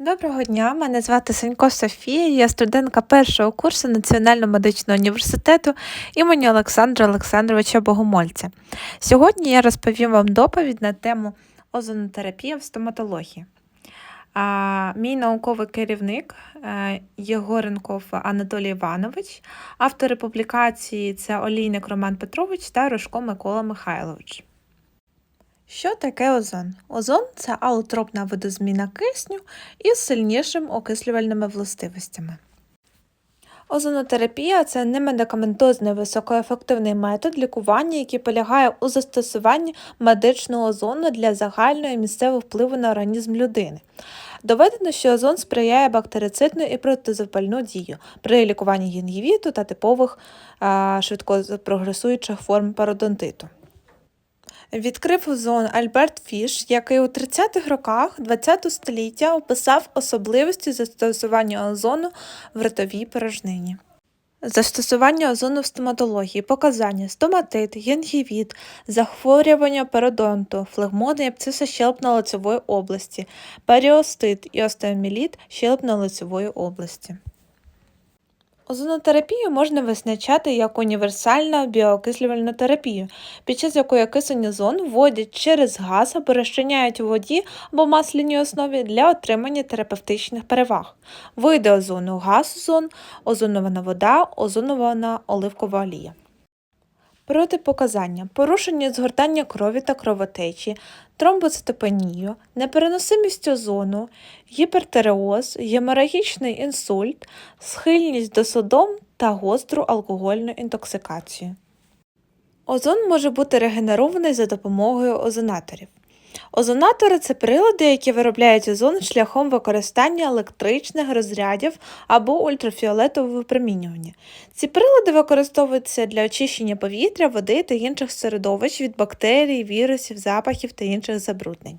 Доброго дня, мене звати Санько Софія, я студентка першого курсу Національного медичного університету імені Олександра Олександровича Богомольця. Сьогодні я розповім вам доповідь на тему озонотерапія в стоматології. А, Мій науковий керівник е, Єгоренков Анатолій Іванович, автори публікації це Олійник Роман Петрович та Рожко Микола Михайлович. Що таке озон? Озон це алотропна видозміна кисню із сильнішим окислювальними властивостями. Озонотерапія це немедикаментозний високоефективний метод лікування, який полягає у застосуванні медичного озону для загального і місцевого впливу на організм людини. Доведено, що озон сприяє бактерицидну і протизапальну дію при лікуванні гінгівіту та типових швидко прогресуючих форм пародонтиту. Відкрив озон Альберт Фіш, який у 30-х роках ХХ століття описав особливості застосування озону в ротовій порожнині. Застосування озону в стоматології, показання стоматит, гінгівіт, захворювання пародонту, флегмони і абсциса щелепно-лицевої області, періостит і остеоміліт щелепно-лицевої області. Озонотерапію можна визначати як універсальну біоокислювальну терапію, під час якої кисень озон вводять через газ або розчиняють у воді або масляній основі для отримання терапевтичних переваг. Види озону газ озон, озонована вода, озонована оливкова олія. Протипоказання порушення згортання крові та кровотечі, тромбоцитопенію, непереносимість озону, гіпертереоз, геморагічний інсульт, схильність до содом та гостру алкогольну інтоксикацію. Озон може бути регенерований за допомогою озонаторів. Озонатори це прилади, які виробляють озон шляхом використання електричних розрядів або ультрафіолетового випромінювання. Ці прилади використовуються для очищення повітря, води та інших середовищ від бактерій, вірусів, запахів та інших забруднень.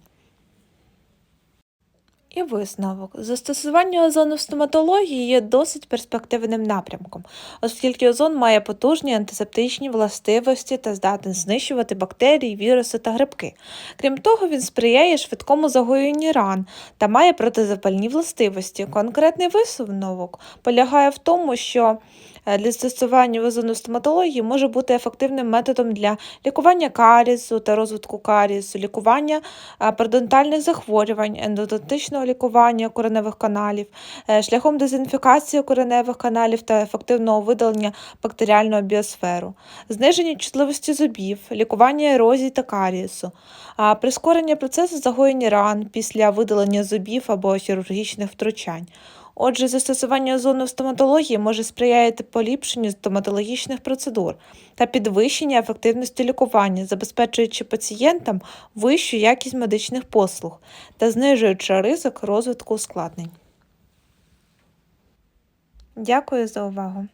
І висновок. Застосування озону в стоматології є досить перспективним напрямком, оскільки озон має потужні антисептичні властивості та здатен знищувати бактерії, віруси та грибки. Крім того, він сприяє швидкому загоєнні ран та має протизапальні властивості. Конкретний висновок полягає в тому, що Е, для застосування в озоностоматології може бути ефективним методом для лікування карісу та розвитку карісу, лікування е, пародонтальних захворювань, ендодонтичного лікування кореневих каналів, е, шляхом дезінфікації кореневих каналів та ефективного видалення бактеріального біосферу, зниження чутливості зубів, лікування ерозії та карієсу, прискорення процесу загоєння ран після видалення зубів або хірургічних втручань. Отже, застосування озону в стоматології може сприяти поліпшенню стоматологічних процедур та підвищенню ефективності лікування, забезпечуючи пацієнтам вищу якість медичних послуг та знижуючи ризик розвитку ускладнень. Дякую за увагу!